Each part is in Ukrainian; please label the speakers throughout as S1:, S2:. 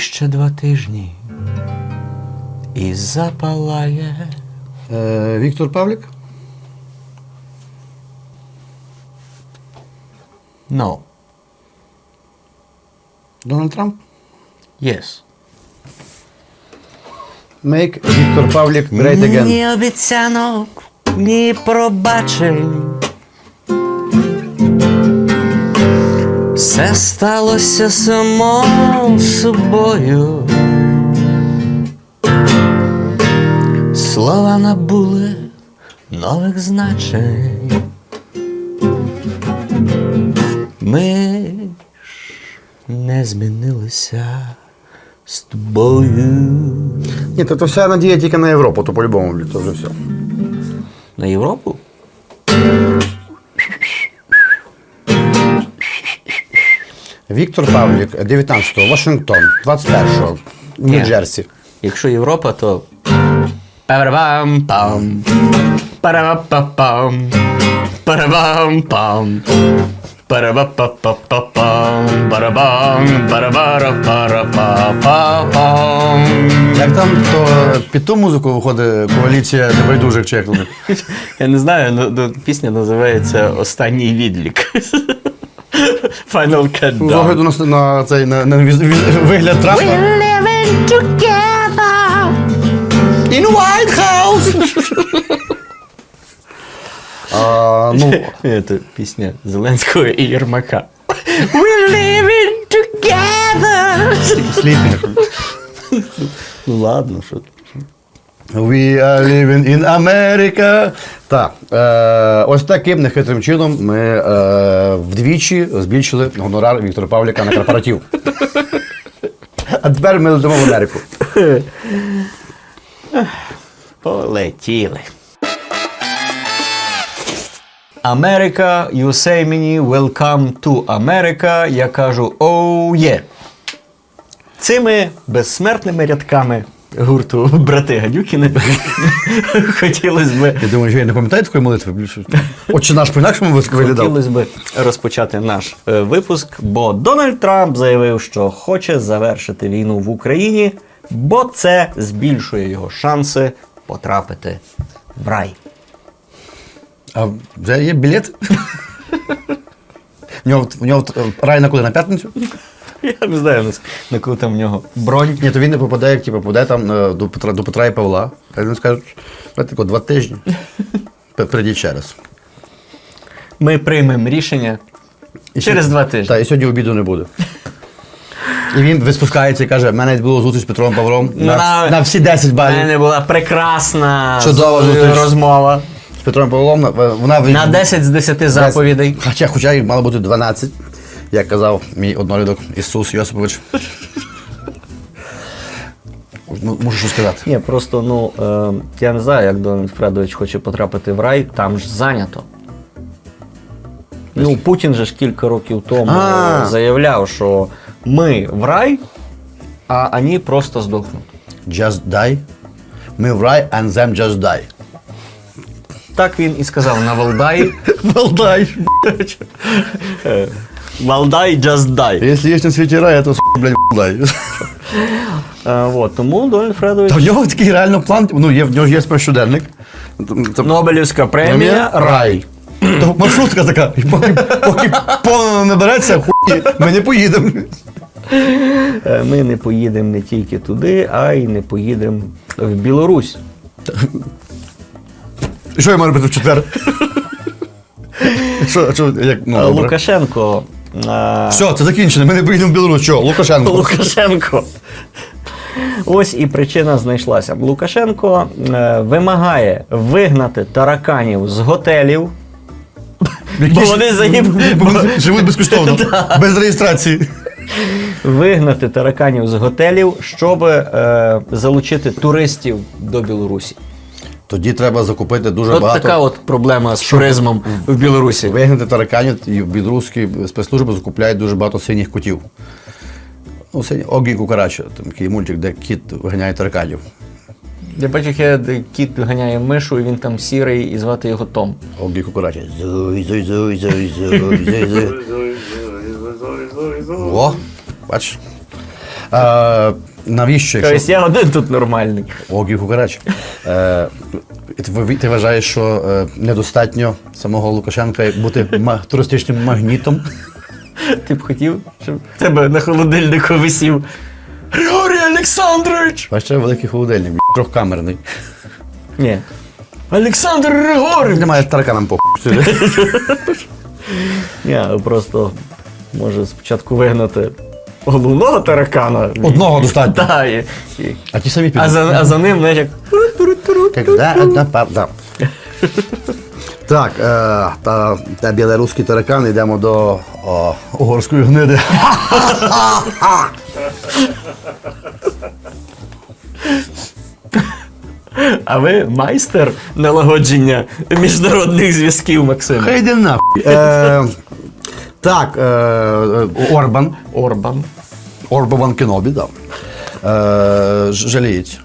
S1: ще два тижні. І запалає.
S2: Е, Віктор Павлік?
S1: No.
S2: Дональд Трамп?
S1: Yes.
S2: Make Віктор Павлік great again.
S1: Ні обіцянок, ні пробачень. Все сталося само собою. Слова набули нових значень. Ми ж не змінилися з тобою.
S2: Ні, то, вся надія тільки на Європу, то по-любому, блін, то вже все.
S1: На Європу?
S2: Віктор Павлік, 19-го, Вашингтон, 21-го, Нью-Джерсі.
S1: Якщо Європа, то. Парабам-пам. Парабапапам. Парабам-пам. Парабапапапам. Барабам. Барабара-пара-па-па-пам.
S2: Як там то під ту музику виходить коаліція небайдужих чи як вони?
S1: Я не знаю, ну, ну, пісня називається Останній відлік. Final
S2: З
S1: Countdown.
S2: огляду на, на цей на, на віз- віз- вигляд Трампа.
S1: living together.
S2: In White House! а, ну,
S1: Це пісня Зеленського і Єрмака. We're living together.
S2: сліпінг.
S1: Ну ладно, що. ти.
S2: We are living in America. Так, е, ось таким нехитрим чином ми е, вдвічі збільшили гонорар Віктора Павліка на корпоратив. А тепер ми летимо в Америку.
S1: Полетіли. Америка, you say мені welcome to America. Я кажу оу є. Цими безсмертними рядками гурту брати Гадюкіни хотілося би
S2: Я думаю, що я не пам'ятаю такої молитви. більше. Отче наш по-інакшому виглядав.
S1: Хотілося б розпочати наш е, випуск, бо Дональд Трамп заявив, що хоче завершити війну в Україні, бо це збільшує його шанси потрапити в рай.
S2: А вже є білет? У нього, в нього рай на коли? На п'ятницю?
S1: Я не знаю, на- коли там в нього бронь.
S2: Ні, то він не попаде, як типу, попаде там е, до Петра, до Петра і Павла. А він скаже, знаєте, тако, два тижні. П- Прийдіть ще раз.
S1: Ми приймемо рішення
S2: І
S1: через
S2: ще-
S1: два тижні.
S2: Та, і сьогодні обіду не буде. І він спускається і каже: в мене було зустріч з Петром Павлом на,
S1: На-
S2: на всі 10
S1: У
S2: балів.
S1: мене була прекрасна
S2: Чудова зустріч.
S1: розмова.
S2: З Петром Павлом на- вона
S1: На 10 з 10 заповідей.
S2: Хоча, хоча їх мало бути 12, як казав мій однолюдок Ісус Йосипович. Ну, Можу що сказати.
S1: Ні, просто ну е, я не знаю, як Дональд Фредович хоче потрапити в рай, там ж зайнято. Ну, Путін же ж кілька років тому
S2: А.
S1: заявляв, що ми в рай, а вони просто здохнуть.
S2: Just die. Ми в рай, and them just die.
S1: Так він і сказав на Валдаї.
S2: Валдай.
S1: Валдай just die.
S2: Якщо є на світі рай, то блядь, валдай.
S1: Е, от, тому Дональд Фредович.
S2: Та в нього такий реально план. Ну, є, в нього є щоденник. Це
S1: Нобелівська премія рай.
S2: То маршрутка така. І поки, поки повно не береться, хуй, ми не поїдемо.
S1: Е, Ми не поїдемо не тільки туди, а й не поїдемо в Білорусь.
S2: І Що я маю робити в четвер? Що, що, як, ну, добре.
S1: Лукашенко.
S2: Все, це закінчено. Ми не поїдемо в Білорусь. Що, Лукашенко?
S1: Лукашенко. Ось і причина знайшлася. Лукашенко е, вимагає вигнати тараканів з готелів. Бо вони заїб-
S2: живуть безкоштовно, без реєстрації.
S1: Вигнати тараканів з готелів, щоб е, залучити туристів до Білорусі.
S2: Тоді треба закупити дуже
S1: От
S2: багато.
S1: така от проблема з туризмом в Білорусі.
S2: Вигнати тараканів і білоруські спецслужби закупляють дуже багато синіх котів. Ну, сині, Огі Кукарача, там такий мультик, де кіт виганяє тараканів.
S1: Я бачу, як кіт ганяє мишу, і він там сірий, і звати його Том.
S2: Огі Кукарача. Зуй, зуй, зуй, зуй, зуй, зуй, зуй. О, бачиш. Е, навіщо? Якщо...
S1: Тобто я один тут нормальний.
S2: Огів Кукарач. Е, ти, ти вважаєш, що е, недостатньо самого Лукашенка бути ма- туристичним магнітом?
S1: Ти б хотів, щоб тебе на холодильнику висів Григорій Олександрович!
S2: Бачите, великий холодильник, трьохкамерний.
S1: Ні. Олександр Григорович!
S2: Немає тараканам по
S1: Ні, просто може спочатку вигнати головного таракана.
S2: Одного достатньо.
S1: Так, і, і-
S2: А ті самі
S1: а, за, а за ним, знаєш, як.
S2: Когда одна правда. Так, е, та, та білоруський таракан, йдемо до о, угорської гниди.
S1: А ви майстер налагодження міжнародних зв'язків, Максим.
S2: Хай йде нахуй. Е, так, е, е, Орбан.
S1: Орбан.
S2: Орбан Кенобі, так. Е, ж- жаліється.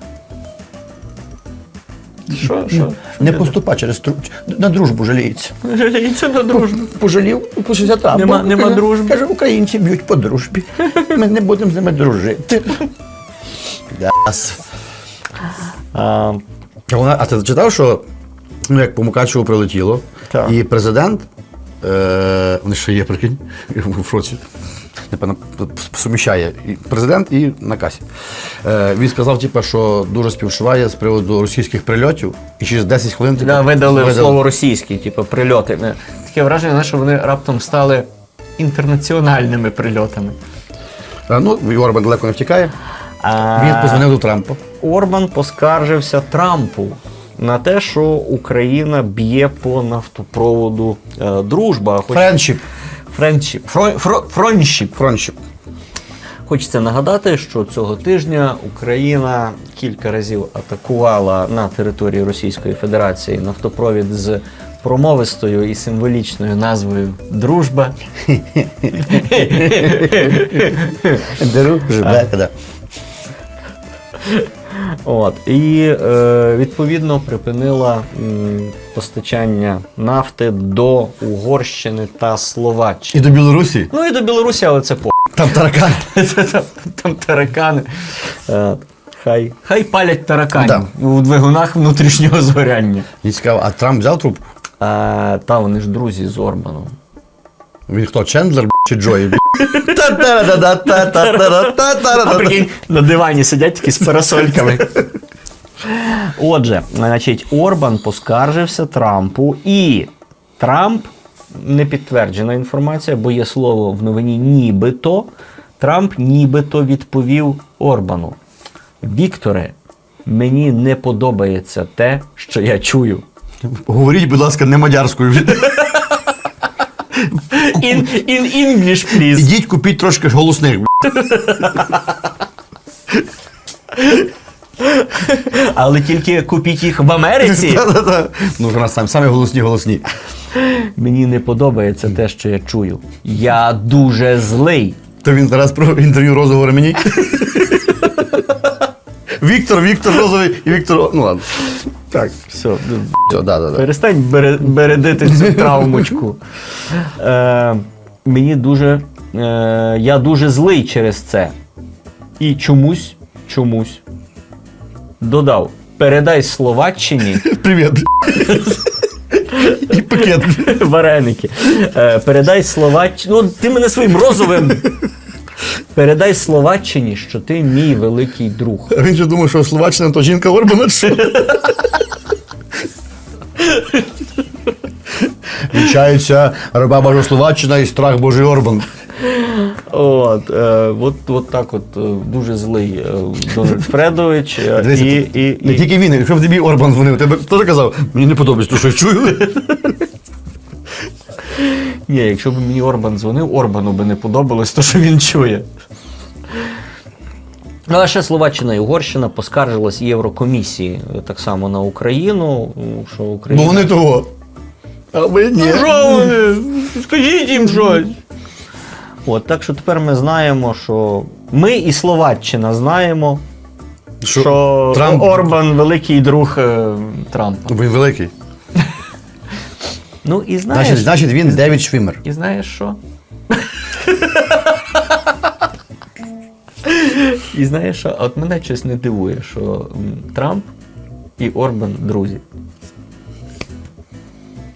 S1: Що, що?
S2: Не поступа через тру... на дружбу жаліється.
S1: Жаліться на дружбу.
S2: Пожалів по 60 а,
S1: Нема-
S2: бо,
S1: нема
S2: каже,
S1: дружби.
S2: Каже, українці б'ють по дружбі. Ми не будемо з ними дружити.
S1: А,
S2: А, вона, а ти читав, що ну, як по Мукачеву прилетіло,
S1: Так.
S2: і президент, е, вони ще є, прикинь, в шоці. Напевно, суміщає і президент і на касі. Е, він сказав, типу, що дуже співчуває з приводу російських прильотів, і через 10 хвилин типу,
S1: да, видали
S2: видали-
S1: слово російське, типу, прильоти. Е, Таке враження, що вони раптом стали інтернаціональними прильотами.
S2: Е, Ну, і Орбан далеко не втікає.
S1: А...
S2: Він позвонив до Трампа.
S1: Орбан поскаржився Трампу на те, що Україна б'є по нафтопроводу е, дружба. Хоч... Фро... Фронтшіп.
S2: Фронтшіп.
S1: Хочеться нагадати, що цього тижня Україна кілька разів атакувала на території Російської Федерації нафтопровід з промовистою і символічною назвою Дружба.
S2: Дружба.
S1: От і е, відповідно припинила м, постачання нафти до Угорщини та
S2: І
S1: Словаччини.
S2: до Білорусі.
S1: Ну і до Білорусі, але це по
S2: Там таракан.
S1: там, там таракани. Е, хай, хай палять тараканів
S2: Да.
S1: у двигунах внутрішнього згоряння.
S2: Мені цікаво, а Трамп взяв трубку?
S1: А, та вони ж друзі з Орбаном.
S2: Він хто, Чендлер б**, чи Джої? б**?
S1: На дивані сидять такі з парасольками. Отже, значить, Орбан поскаржився Трампу, і Трамп не підтверджена інформація, бо є слово в новині нібито. Трамп нібито відповів Орбану: Вікторе, мені не подобається те, що я чую.
S2: Говоріть, будь ласка, не мадярською.
S1: In, in English, please.
S2: Ідіть купіть трошки голосних.
S1: Але тільки купіть їх в Америці.
S2: Ну, у нас там самі голосні голосні.
S1: Мені не подобається те, що я чую. Я дуже злий.
S2: То він зараз про інтерв'ю розового ремені. Віктор, Віктор Розовий і Віктор. Ну ладно.
S1: Так, все.
S2: Все, да, да, да.
S1: Перестань бере- бередити цю травмочку. Е, мені дуже. Е, я дуже злий через це. І чомусь, чомусь додав: передай Словаччині
S2: Привіт. І пакет.
S1: вареники. Е, передай Словаччині. Ну, ти мене своїм розовим. Передай Словаччині, що ти мій великий друг.
S2: Він же думав, що Словаччина то жінка Орбана. чи що? Вінчається раба Божа Словаччина і страх Божий Орбан.
S1: От, е, от, от так от е, дуже злий е, Дональд Фредович. е,
S2: Дивися,
S1: і, і,
S2: не
S1: і,
S2: тільки він, якщо б тобі Орбан дзвонив, тебе хто ж казав, мені не подобається, то що я чую.
S1: Ні, якщо б мені Орбан дзвонив, Орбану би не подобалось, то що він чує. Але ще Словаччина і Угорщина поскаржилась Єврокомісії е, так само на Україну, ну, що
S2: Бо
S1: Україна.
S2: вони того. А ми ні.
S1: Ну, що вони? Скажіть їм щось. От, так що тепер ми знаємо, що ми і Словаччина знаємо,
S2: Що,
S1: що,
S2: Трамп-
S1: Орбан великий друг е, Трампа.
S2: Він великий.
S1: Ну і знаєш,
S2: Значить, значить він Девід Швімер.
S1: і знаєш що? І знаєш, що? от мене щось не дивує, що Трамп і Орбан друзі.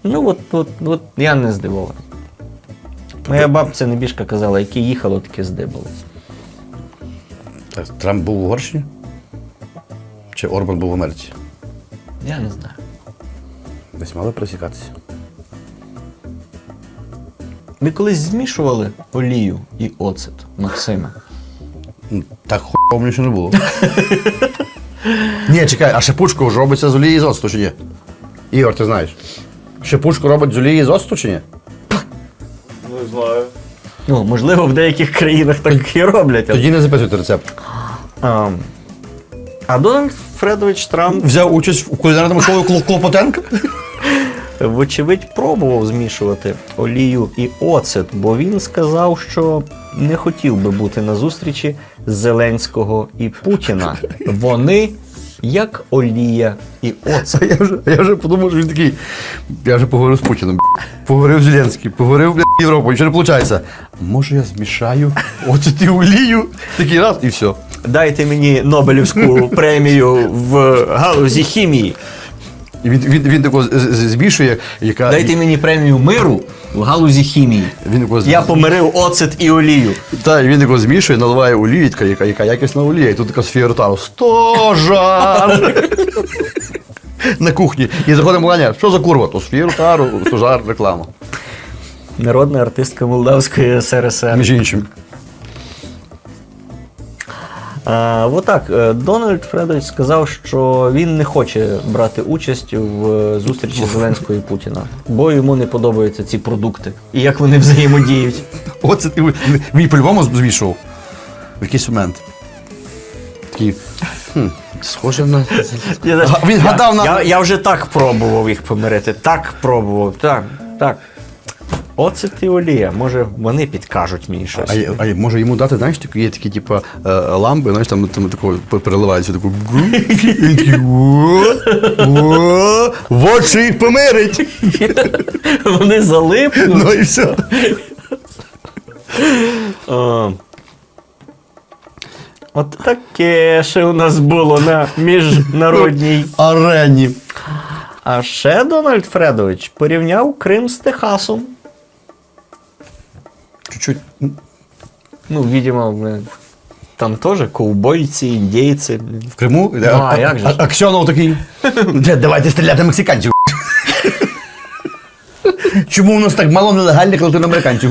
S1: Ну, от, от, от я не здивований. Моя бабця небіжка казала, яке їхало, таке здибало.
S2: Трамп був в Угорщині? Чи Орбан був в Америці?
S1: Я не знаю.
S2: Десь мали пересікатися.
S1: Ви колись змішували олію і оцет, Максиме?
S2: Ну, Так хуй мені ще не було. Ні, чекай, а шипучку ж робиться з олії з оцту чи ні? Ігор, ти знаєш. Шипучку робить з олії з оцту чи ні?
S3: Не знаю.
S1: Ну, можливо, в деяких країнах так і роблять. але-
S2: Тоді не записуйте рецепт.
S1: А, а Дональд Фредович Трамп,
S2: Взяв участь у кулінарному шоу Кло- Клопотенка?
S1: Вочевидь, пробував змішувати олію і оцет, бо він сказав, що не хотів би бути на зустрічі Зеленського і Путіна. Вони як олія і оцет.
S2: Я вже, я вже подумав, що він такий. Я вже поговорив з Путіним. б***. Поговорив з Зеленським, поговорив бля, з Європою. Нічого не виходить. Може я змішаю оцет і олію? Такий раз і все.
S1: Дайте мені Нобелівську премію в галузі хімії.
S2: І він, він, він тако з- з- змішує, яка.
S1: Дайте мені премію миру в галузі хімії.
S2: Він тако,
S1: Я помирив оцет і олію.
S2: Та, і він тако змішує, наливає олію, така, яка, яка якісна олія. І тут така Софія Ротару. Стожар! На кухні. І заходить Меланія, що за курва? То Софія Ротару, стожар, реклама.
S1: Народна артистка Молдавської СРСР.
S2: Між іншим.
S1: А, отак, е, Дональд Фредович сказав, що він не хоче брати участь в е, зустрічі Зеленського і Путіна, бо йому не подобаються ці продукти і як вони взаємодіють.
S2: Оце ти він по-любому змішував. В якийсь момент. Такий. Хм, схоже на. Га- він гадав на-
S1: Я, я вже так пробував їх помирити. Так пробував. Так, так. Оцет і олія. Може, вони підкажуть мені щось.
S2: А, а може йому дати, знаєш, такі, є такі, типу, е, лампи, знаєш, там, там такого переливається, таку. гу, І він такий. «О, о, Вот що їх помирить.
S1: Вони залипнуть.
S2: Ну і все.
S1: От таке ще у нас було на міжнародній.
S2: Арені.
S1: А ще Дональд Фредович порівняв Крим з Техасом.
S2: Чуть-чуть.
S1: Ну, видимо, блин, там теж ковбойці, індійці. блин.
S2: В Криму.
S1: Ну, а як же ж?
S2: А- Аксьонов такий. «Де, Давайте стріляти мексиканців. Чому у нас так мало нелегальних латиноамериканців?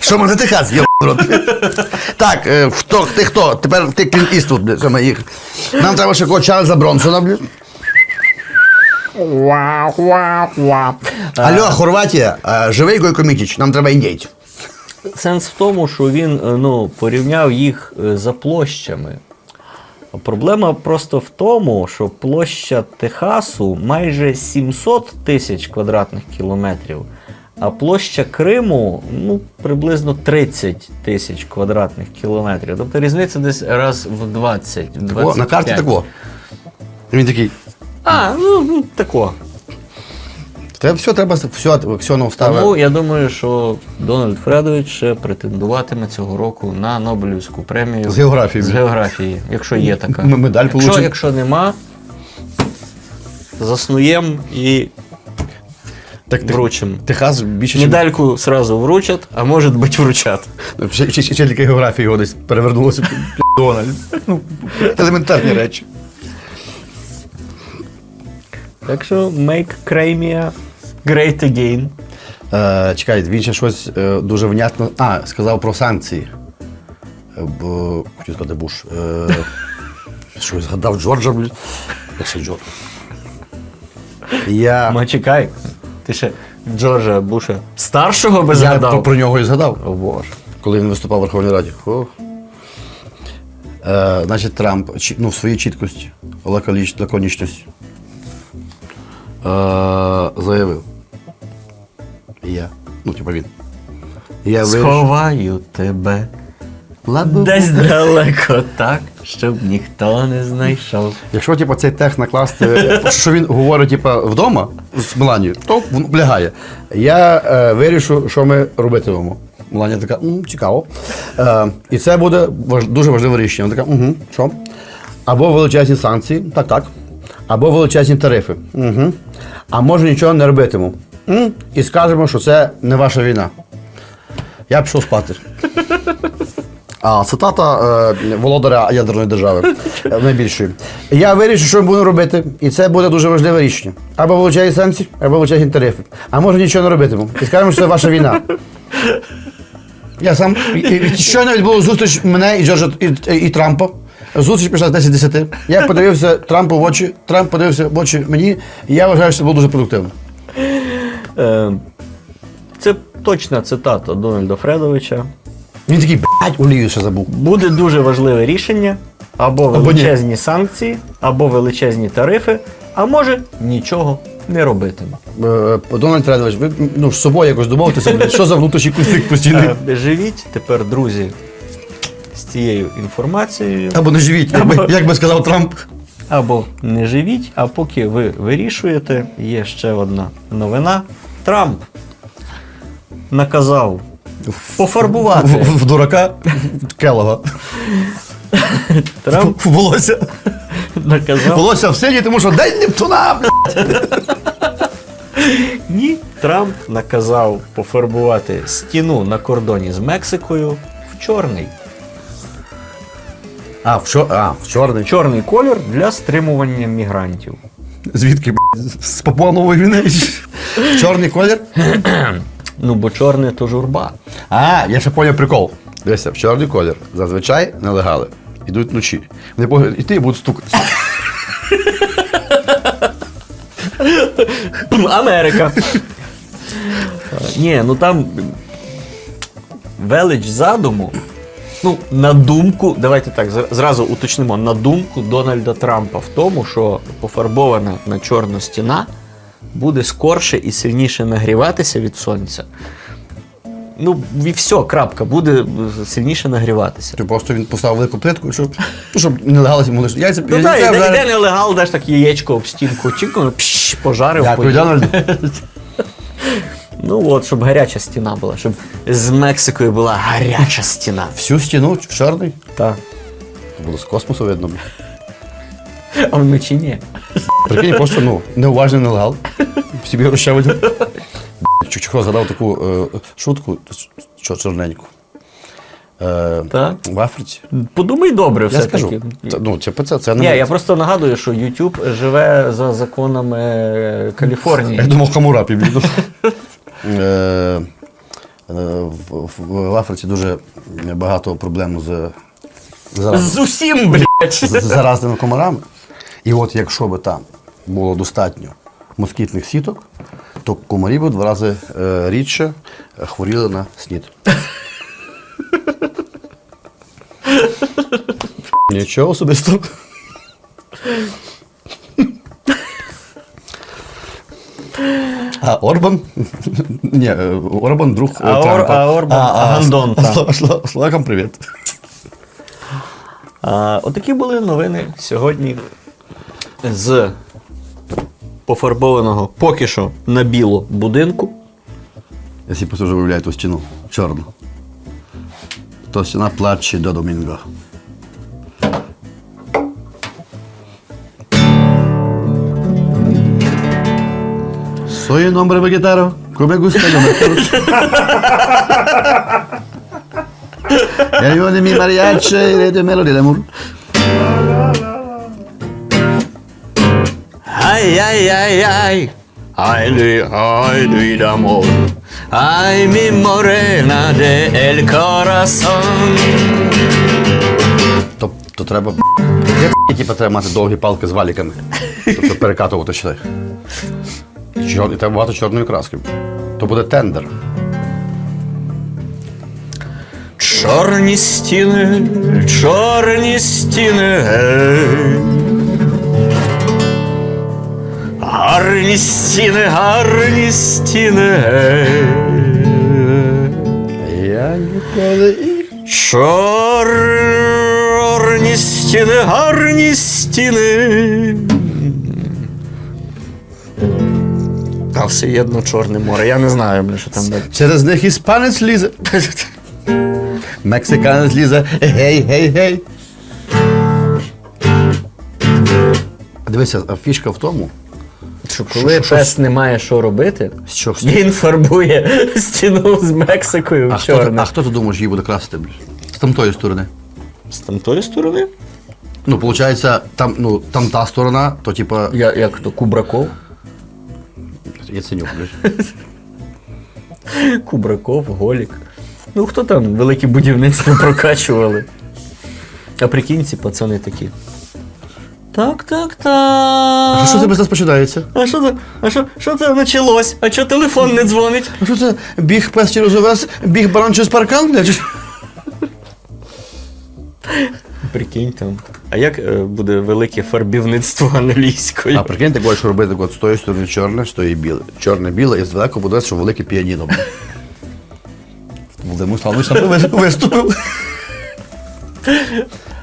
S2: Що ми за Техас, є рот? Так, е, хто, ти хто? Тепер ти Клінт Іствуд, бля, це моїх. Нам треба ще кого Чарльза Бронсона, бля. Алло, Хорватія, е, живий Гойко Мітіч, нам треба індійців.
S1: Сенс в тому, що він е, ну, порівняв їх е, за площами. Проблема просто в тому, що площа Техасу майже 700 тисяч квадратних кілометрів, а площа Криму ну, приблизно 30 тисяч квадратних кілометрів. Тобто різниця десь раз в 20. в
S2: О, на карті
S1: 25.
S2: тако. Він такий.
S1: А, ну ну, тако.
S2: Треба все, треба все, Аксьонов ставить.
S1: Тому я думаю, що Дональд Фредович ще претендуватиме цього року на Нобелівську премію
S2: З географії.
S1: З географії, якщо є така.
S2: М- медаль
S1: якщо,
S2: получить.
S1: якщо нема, заснуємо і
S2: Так,
S1: вручимо.
S2: Техас більше,
S1: Медальку сразу вручать, а може бути вручат.
S2: Ще, ще, ще тільки географія його десь перевернулося під Дональд. Ну, елементарні речі.
S1: Так що make Crimea great again.
S2: Е, чекай, він ще щось е, дуже внятно. А, сказав про санкції. Е, Бо хотів сказати Буш. Е, щось згадав Джорджа, блін. Як ще Джордж. Я,
S1: Ма чекай. Ти ще Джорджа Буша старшого би
S2: я
S1: згадав.
S2: про, про нього і згадав,
S1: О Боже.
S2: коли він виступав у Верховній Раді. Ох. Е, значить, Трамп чі- ну, в своїй чіткості, лаконіч- лаконічності е, заявив. Я. Ну, типа він. Я вирішив.
S1: Сховаю тебе
S2: Ладно.
S1: десь далеко так, щоб ніхто не знайшов.
S2: Якщо типу, цей текст накласти, що він говорить типу, вдома з Меланією, то воно. Я е, вирішу, що ми робитимемо. Меланія така, «М, цікаво. Е, і це буде важ- дуже важливе рішення. Вона така, угу, що? Або величезні санкції, так, так. Або величезні тарифи. Угу. А може нічого не робитиму. І скажемо, що це не ваша війна. Я пішов спати. А цитата е, володаря ядерної держави е, найбільшої. Я вирішу, що ми будемо робити, і це буде дуже важливе рішення. Або величезні санкції, або величезні тарифи. А може нічого не робитиму. І скажемо, що це ваша війна. Я сам і, щойно відбулася зустріч мене і Джорджа і, і, і Трампа. Зустріч пішла з 10 10. Я подивився Трампу в очі, Трамп подивився в очі мені, і я вважаю, що це було дуже продуктивно.
S1: Е, це точна цитата Дональда Фредовича.
S2: Він такий, блядь, олію ще забув.
S1: Буде дуже важливе рішення, або
S2: ні.
S1: величезні санкції, або величезні тарифи, а може нічого не робитиме.
S2: Е, Дональд Фредович, ви ну, з собою якось домовитеся, що за внутрішній конфлікт постійний?
S1: Е, Живіть тепер, друзі, з цією інформацією.
S2: Або не живіть, як би, як би сказав Трамп.
S1: Або не живіть, а поки ви вирішуєте, є ще одна новина. Трамп наказав пофарбувати.
S2: В, в, в дурака Келога.
S1: Трамп
S2: Волосся.
S1: наказав.
S2: Волосся в сині, тому що день Нептуна.
S1: Ні, Трамп наказав пофарбувати стіну на кордоні з Мексикою в чорний.
S2: А, в, чор... а, в чорний.
S1: Чорний колір для стримування мігрантів.
S2: Звідки, блядь? З Папуа Нової Гвінеї? Чорний колір?
S1: Ну, бо чорне то журба.
S2: А, я ще поняв прикол. Дивися, в чорний колір. Зазвичай нелегали. Ідуть вночі. Вони йти і будуть стукати.
S1: Америка. Ні, ну там велич задуму. Ну, на думку, давайте так зразу уточнимо, на думку Дональда Трампа в тому, що пофарбована на чорну стіна буде скорше і сильніше нагріватися від сонця. Ну, і все, крапка, буде сильніше нагріватися.
S2: Чи просто він поставив велику плитку, щоб, ну, щоб нелегали могли. ж- Яйця
S1: Ну так, іде, іде нелегал, даш так яєчко об стінку, чікну, пш, пожарив.
S2: Дякую. Дональд.
S1: Ну от, щоб гаряча стіна була, щоб з Мексикою була гаряча стіна.
S2: Всю стіну в чорний.
S1: Так.
S2: Було з космосу видно.
S1: А вночі ні.
S2: Прикинь, просто ну, неуважний нелегал. Собі видів. Чого згадав таку е, шутку чор- чорненьку. Е,
S1: Так.
S2: В Африці.
S1: Подумай добре,
S2: Я
S1: все
S2: скажу. Це, ну, це, це, це
S1: Ні, я просто нагадую, що YouTube живе за законами е, Каліфорнії.
S2: Я думав, Хамурапі блін. Е, е, в, Африці дуже багато проблем з, зараз,
S1: З усім, блядь.
S2: з заразними комарами. І от якщо би там було достатньо москітних сіток, то комарі б в два рази е, рідше хворіли на снід. Нічого особистого. А Орбан? Ні, Орбан друг
S1: А
S2: Трампа.
S1: а Орбан Гандон,
S2: а. Слава- Слава- Словакам привіт.
S1: А, отакі були новини сьогодні з пофарбованого поки що на біло будинку.
S2: Я собі просто вже уявляю ту стіну чорну. То стіна плаче до Домінго. Soy un hombre vegetaro, come gusta yo me E io mi mariachi e de melody d'amor.
S1: Ay, ay, ay, ay. Ay, de, ay, de, de amor. Ay, mi morena de el corazón.
S2: То, то треба. Є які треба мати довгі палки з валіками. Тобто перекатувати шлях. Чор- І треба багато чорної краски. То буде тендер.
S1: Чорні стіни, чорні стіни. гей. Гарні стіни, гарні стіни. гей.
S2: Я ніколи і.
S1: Чорні стіни, гарні стіни. Да, всеєдно Чорне море. Я не знаю, бля, що там далі.
S2: Через них іспанець лізе. Мексиканець лізе. Гей, гей, гей. Дивися, а фішка в тому,
S1: Що коли пес не має що робити,
S2: що
S1: він фарбує стіну з Мексикою
S2: а
S1: в
S2: хто,
S1: чорне.
S2: а хто ти думаєш її буде красти? блядь? З тамтої сторони.
S1: З тамтої сторони?
S2: Ну, виходить, там, ну, там та сторона, то типа.
S1: Я, як то, Кубраков?
S2: Яценюк, блядь.
S1: Кубраков, Голік. Ну хто там велике будівництво прокачували? А прикинь, ці пацани такі. Так, так, так.
S2: А що це без нас починається?
S1: А що це? А що, що це почалось? А чого телефон не дзвонить?
S2: А що це біг пес через овес, біг баран через паркан?
S1: Прикинь там. А як е, буде велике фарбівництво англійською?
S2: А прикинь, ти хочеш робити от з тої сторони чорне, з тої біле. Чорне біле і здалеку буде, що велике піаніно. Володимир Славович там виступив.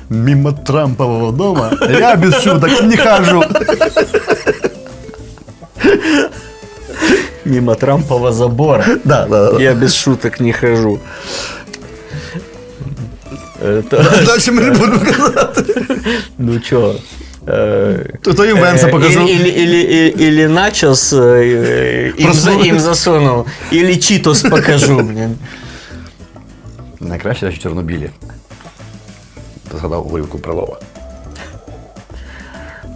S2: Мимо Трампового дома я без шуток не хожу.
S1: Мимо Трампова забора.
S2: Да, да, да.
S1: Я без шуток не хожу. Е, то-
S2: Далі ми не будемо казати.
S1: Ну чого? Е,
S2: То то Венса
S1: Э. Или, или, или, или начос э, им, за- им засунул, или читос покажу, блін.
S2: Найкраще речі Чорнобілі. Згадав вивку Прилова.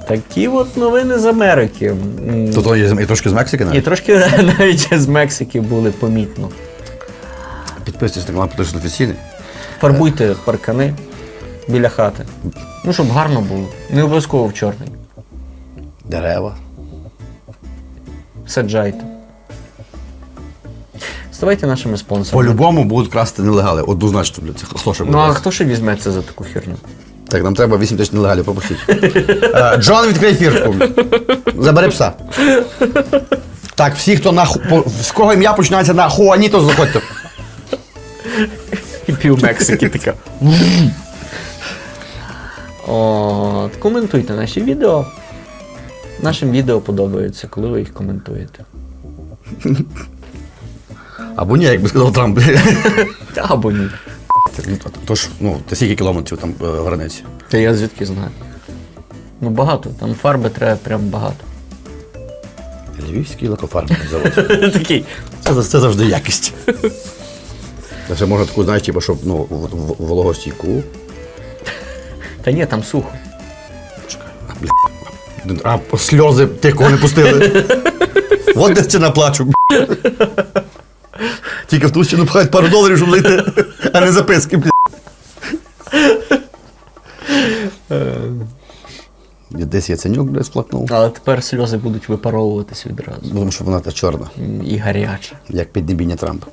S1: Такі от новини з Америки. М,
S2: То то є і трошки з Мексики
S1: І
S2: навіть.
S1: трошки навіть з Мексики були помітно.
S2: Підписуйтесь на канал, підписуйтесь офіційний.
S1: Фарбуйте паркани біля хати. Ну, щоб гарно було. Не обов'язково в чорний.
S2: Дерева.
S1: Саджайте. Ставайте нашими спонсорами.
S2: По-любому будуть красти нелегали. Однозначно, блядь. Це хто ще буде?
S1: Ну а хто ще візьметься за таку херню?
S2: Так, нам треба 8 тисяч нелегалів пропустити. Е, Джон, відкрий фіртку. Забери пса. Так, всі, хто на ху... по- з кого ім'я починається на Хуаніто, заходьте.
S1: І пів Мексики така. От, коментуйте наші відео. Нашим відео подобаються, коли ви їх коментуєте.
S2: Або ні, як би сказав Трамп.
S1: Або ні.
S2: Тож, ну, ти скільки кілометрів там е, границі?
S1: Та я звідки знаю. Ну багато, там фарби треба прям багато.
S2: Львівський лакофарбовий завод.
S1: Такий.
S2: Це, це завжди якість. Це можна таку, знаєш, типу, щоб ну, в- в- вологостійку.
S1: Та ні, там сухо.
S2: А сльози тих, кого не пустили. От де це наплачу. Тільки в ту стіну пхають пару доларів, щоб зайти, а не записки. бля. Десь Яценюк, блядь, сплакнув.
S1: Але тепер сльози будуть випаровуватись відразу.
S2: Тому що вона та чорна,
S1: І гаряча.
S2: як піднебіння Трампа.